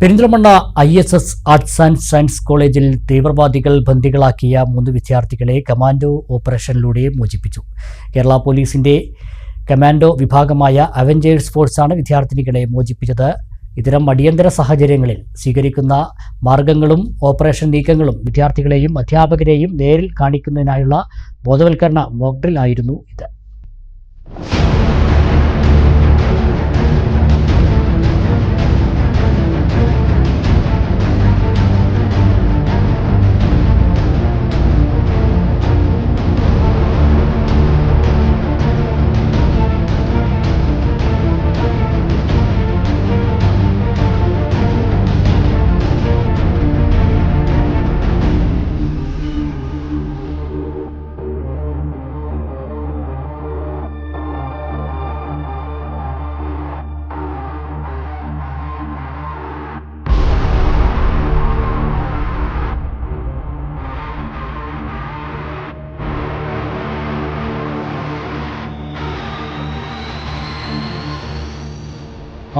Perinthalmanna I S S arts and science കോളേജിൽ തീവ്രവാദികൾ ബന്ദികളാക്കിയ മൂന്ന് വിദ്യാർത്ഥികളെ കമാൻഡോ ഓപ്പറേഷനിലൂടെ മോചിപ്പിച്ചു. കേരള പോലീസിന്റെ കമാൻഡോ വിഭാഗമായ അവഞ്ചേഴ്സ് ഫോഴ്സാണ് വിദ്യാർത്ഥിനികളെ മോചിപ്പിച്ചത്. ഇത്തരം അടിയന്തര സാഹചര്യങ്ങളിൽ സ്വീകരിക്കുന്ന മാർഗങ്ങളും ഓപ്പറേഷൻ നീക്കങ്ങളും വിദ്യാർത്ഥികളെയും അധ്യാപകരെയും നേരിൽ കാണിക്കുന്നതിനായുള്ള ബോധവൽക്കരണ മോക്ഡ്രിൽ ആയിരുന്നു ഇത്.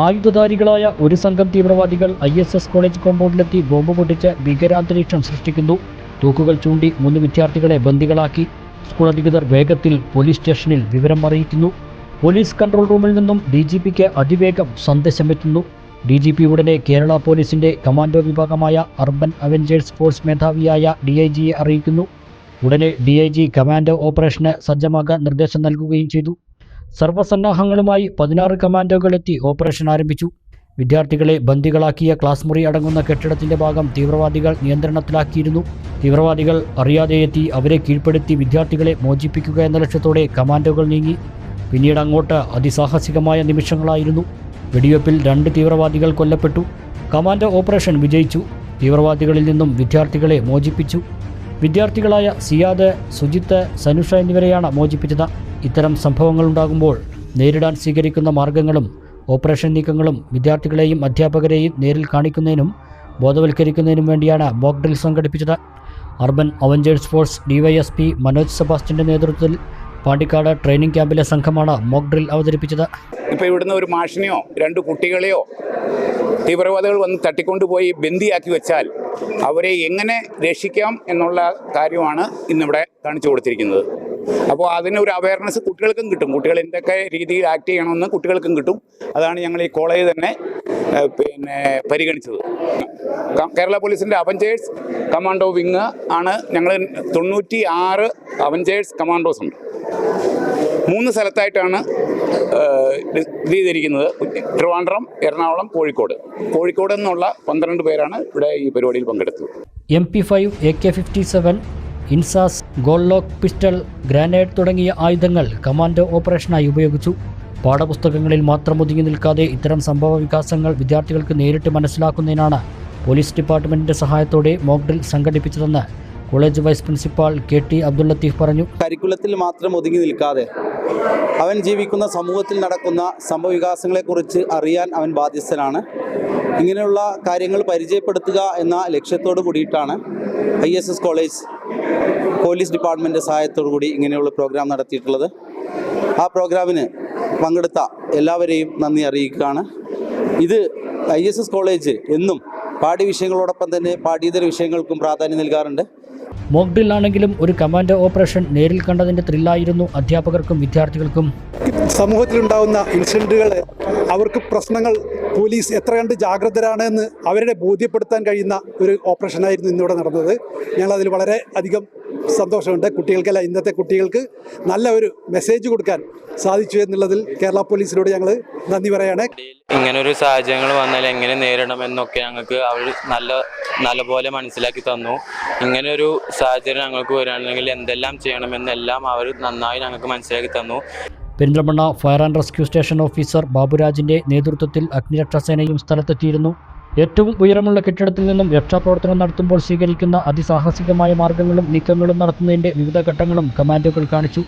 ആയുധധാരികളായ ഒരു സംഘം തീവ്രവാദികൾ ഐ എസ് എസ് കോളേജ് കോമ്പൗണ്ടിലെത്തി ബോംബ് പൊട്ടിച്ച് ഭീകരാന്തരീക്ഷം സൃഷ്ടിക്കുന്നു. തൂക്കുകൾ ചൂണ്ടി മൂന്ന് വിദ്യാർത്ഥികളെ ബന്ദികളാക്കി. സ്കൂൾ അധികൃതർ വേഗത്തിൽ പോലീസ് സ്റ്റേഷനിൽ വിവരം അറിയിക്കുന്നു. പോലീസ് കൺട്രോൾ റൂമിൽ നിന്നും ഡി ജി പിക്ക് അതിവേഗം സന്ദേശമെത്തുന്നു. ഡി ജി പി ഉടനെ കേരള പോലീസിന്റെ കമാൻഡോ വിഭാഗമായ അർബൻ അവഞ്ചേഴ്സ് ഫോഴ്സ് മേധാവിയായ ഡി ഐ ജിയെ അറിയിക്കുന്നു. ഉടനെ ഡി ഐ ജി കമാൻഡോ ഓപ്പറേഷന് സജ്ജമാകാൻ നിർദ്ദേശം നൽകുകയും ചെയ്തു. സർവസന്നാഹങ്ങളുമായി പതിനാറ് കമാൻഡോകൾ എത്തി ഓപ്പറേഷൻ ആരംഭിച്ചു. വിദ്യാർത്ഥികളെ ബന്ദികളാക്കിയ ക്ലാസ് മുറി അടങ്ങുന്ന കെട്ടിടത്തിന്റെ ഭാഗം തീവ്രവാദികൾ നിയന്ത്രണത്തിലാക്കിയിരുന്നു. തീവ്രവാദികൾ അറിയാതെ എത്തി അവരെ കീഴ്പ്പെടുത്തി വിദ്യാർത്ഥികളെ മോചിപ്പിക്കുക എന്ന ലക്ഷ്യത്തോടെ കമാൻഡോകൾ നീങ്ങി. പിന്നീട് അങ്ങോട്ട് അതിസാഹസികമായ നിമിഷങ്ങളായിരുന്നു. വെടിവെപ്പിൽ രണ്ട് തീവ്രവാദികൾ കൊല്ലപ്പെട്ടു. കമാൻഡോ ഓപ്പറേഷൻ വിജയിച്ചു. തീവ്രവാദികളിൽ നിന്നും വിദ്യാർത്ഥികളെ മോചിപ്പിച്ചു. വിദ്യാർത്ഥികളായ സിയാദ് സുജിത്ത് സനുഷ എന്നിവരെയാണ് മോചിപ്പിച്ചത്. ഇത്തരം സംഭവങ്ങൾ ഉണ്ടാകുമ്പോൾ നേരിടാൻ സ്വീകരിക്കുന്ന മാർഗങ്ങളും ഓപ്പറേഷൻ നീക്കങ്ങളും വിദ്യാർത്ഥികളെയും അധ്യാപകരെയും നേരിൽ കാണിക്കുന്നതിനും ബോധവൽക്കരിക്കുന്നതിനും വേണ്ടിയാണ് മോക്ക് ഡ്രിൽ സംഘടിപ്പിച്ചത്. Urban Avengers force DYSP Manoj സെബാസ്റ്റിന്റെ നേതൃത്വത്തിൽ പാണ്ടിക്കാട് ട്രെയിനിങ് ക്യാമ്പിലെ സംഘമാണ് മോക്ക് ഡ്രിൽ അവതരിപ്പിച്ചത്. ഇപ്പോൾ ഇവിടുന്ന് ഒരു മാഷിനെയോ രണ്ട് കുട്ടികളെയോ തീവ്രവാദികൾ വന്ന് തട്ടിക്കൊണ്ടുപോയി ബന്ദിയാക്കി വെച്ചാൽ അവരെ എങ്ങനെ രക്ഷിക്കാം എന്നുള്ള കാര്യമാണ് ഇന്നിവിടെ കാണിച്ചു കൊടുത്തിരിക്കുന്നത്. അപ്പോൾ അതിനൊരു അവയർനെസ് കുട്ടികൾക്കും കിട്ടും. കുട്ടികൾ എന്തൊക്കെ രീതിയിൽ ആക്ട് ചെയ്യണമെന്ന് കുട്ടികൾക്കും കിട്ടും. അതാണ് ഞങ്ങൾ ഈ കോളേജ് തന്നെ പിന്നെ പരിഗണിച്ചത്. കേരള പോലീസിന്റെ അവഞ്ചേഴ്സ് കമാൻഡോ വിങ് ആണ് ഞങ്ങൾ തൊണ്ണൂറ്റി ആറ് അവഞ്ചേഴ്സ് കമാൻഡോസ് ഉണ്ട്. മൂന്ന് സ്ഥലത്തായിട്ടാണ് ഇത് ചെയ്തിരിക്കുന്നത് ട്രിവാൻഡ്രം എറണാകുളം കോഴിക്കോട്. കോഴിക്കോട് നിന്നുള്ള പന്ത്രണ്ട് പേരാണ് ഇവിടെ ഈ പരിപാടിയിൽ പങ്കെടുത്തത്. M P five A K fifty seven INSAS Glock pistol grenade തുടങ്ങിയ ആയുധങ്ങൾ കമാൻഡോ ഓപ്പറേഷനായി ഉപയോഗിച്ചു. പാഠപുസ്തകങ്ങളിൽ മാത്രം ഒതുങ്ങി നിൽക്കാതെ ഇത്തരം സംഭവ വികാസങ്ങൾ വിദ്യാർത്ഥികൾക്ക് നേരിട്ട് മനസ്സിലാക്കുന്നതിനാണ് പോലീസ് ഡിപ്പാർട്ട്മെന്റിന്റെ സഹായത്തോടെ mock drill സംഘടിപ്പിച്ചതെന്ന് college vice principal K T Abdul Latheef പറഞ്ഞു. കരിക്കുലത്തിൽ മാത്രം ഒതുങ്ങി നിൽക്കാതെ അവൻ ജീവിക്കുന്ന സമൂഹത്തിൽ നടക്കുന്ന സംഭവവികാസങ്ങളെക്കുറിച്ച് അറിയാൻ അവൻ ബാധ്യസ്ഥനാണ്. ഇങ്ങനെയുള്ള കാര്യങ്ങൾ പരിചയപ്പെടുത്തുക എന്ന ലക്ഷ്യത്തോടു കൂടിയിട്ടാണ് I S S college police department സഹായത്തോടു കൂടി ഇങ്ങനെയുള്ള പ്രോഗ്രാം നടത്തിയിട്ടുള്ളത്. ആ പ്രോഗ്രാമിന് പങ്കെടുത്ത എല്ലാവരെയും നന്ദി അറിയിക്കുകയാണ്. ഇത് ഐ എസ് എസ് കോളേജ് എന്നും പാഠ്യ വിഷയങ്ങളോടൊപ്പം തന്നെ പാഠ്യേതര വിഷയങ്ങൾക്കും പ്രാധാന്യം നൽകാറുണ്ട്. മോക്ക് ആണെങ്കിലും ഒരു കമാൻഡോ ഓപ്പറേഷൻ നേരിൽ കണ്ടതിന്റെ ത്രില്ലായിരുന്നു അധ്യാപകർക്കും വിദ്യാർത്ഥികൾക്കും. സമൂഹത്തിലുണ്ടാകുന്ന ഇൻസിഡന്റുകൾ അവർക്ക് പ്രശ്നങ്ങൾ പോലീസ് എത്ര കണ്ട് ജാഗ്രതരാണ് എന്ന് അവരെ ബോധ്യപ്പെടുത്താൻ കഴിയുന്ന ഒരു ഓപ്പറേഷനായിരുന്നു ഇന്നിവിടെ നടന്നത്. ഞങ്ങളതിൽ വളരെ അധികം സന്തോഷമുണ്ട്. കുട്ടികൾക്കല്ല ഇന്നത്തെ കുട്ടികൾക്ക് നല്ല ഒരു മെസ്സേജ് കൊടുക്കാൻ സാധിച്ചു എന്നുള്ളതിൽ കേരള പോലീസിനോട് ഞങ്ങൾ നന്ദി പറയാണ്. ഇങ്ങനൊരു സാഹചര്യങ്ങൾ വന്നാൽ എങ്ങനെ നേരിടണം എന്നൊക്കെ ഞങ്ങൾക്ക് അവർ നല്ല നല്ലപോലെ മനസ്സിലാക്കി തന്നു. ഇങ്ങനെ ഒരു സാഹചര്യം ഞങ്ങൾക്ക് വരികയാണെങ്കിൽ എന്തെല്ലാം ചെയ്യണമെന്നെല്ലാം അവർ നന്നായി ഞങ്ങൾക്ക് മനസ്സിലാക്കി തന്നു. Perinthalmanna fire and rescue station officer ബാബുരാജിന്റെ നേതൃത്വത്തിൽ അഗ്നിരക്ഷാസേനയും സ്ഥലത്തെത്തിയിരുന്നു. ഏറ്റവും ഉയരമുള്ള കെട്ടിടത്തിൽ നിന്നും രക്ഷാപ്രവർത്തനം നടത്തുമ്പോൾ സ്വീകരിക്കുന്ന അതിസാഹസികമായ മാർഗങ്ങളും നീക്കങ്ങളും നടത്തുന്നതിന്റെ വിവിധ ഘട്ടങ്ങളും കമാൻഡോകൾ കാണിച്ചു.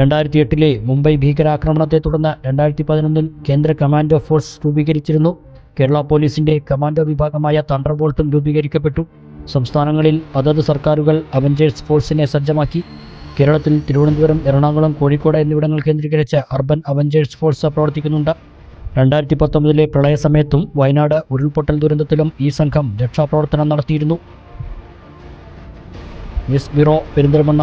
രണ്ടായിരത്തി എട്ടിലെ മുംബൈ ഭീകരാക്രമണത്തെ തുടർന്ന് രണ്ടായിരത്തി പതിനൊന്നിൽ കേന്ദ്ര കമാൻഡോ ഫോഴ്സ് രൂപീകരിച്ചിരുന്നു. കേരള പോലീസിന്റെ കമാൻഡോ വിഭാഗമായ തണ്ടർബോൾട്ടും രൂപീകരിക്കപ്പെട്ടു. സംസ്ഥാനങ്ങളിൽ അതത് സർക്കാരുകൾ അവഞ്ചേഴ്സ് ഫോഴ്സിനെ സജ്ജമാക്കി. കേരളത്തിൽ തിരുവനന്തപുരം എറണാകുളം കോഴിക്കോട് എന്നിവിടങ്ങൾ കേന്ദ്രീകരിച്ച് അർബൻ അവഞ്ചേഴ്സ് ഫോഴ്സ് പ്രവർത്തിക്കുന്നുണ്ട്. രണ്ടായിരത്തി പത്തൊമ്പതിലെ പ്രളയസമയത്തും വയനാട് ഉരുൾപൊട്ടൽ ദുരന്തത്തിലും ഈ സംഘം രക്ഷാപ്രവർത്തനം നടത്തിയിരുന്നു. News bureau Perinthalmanna.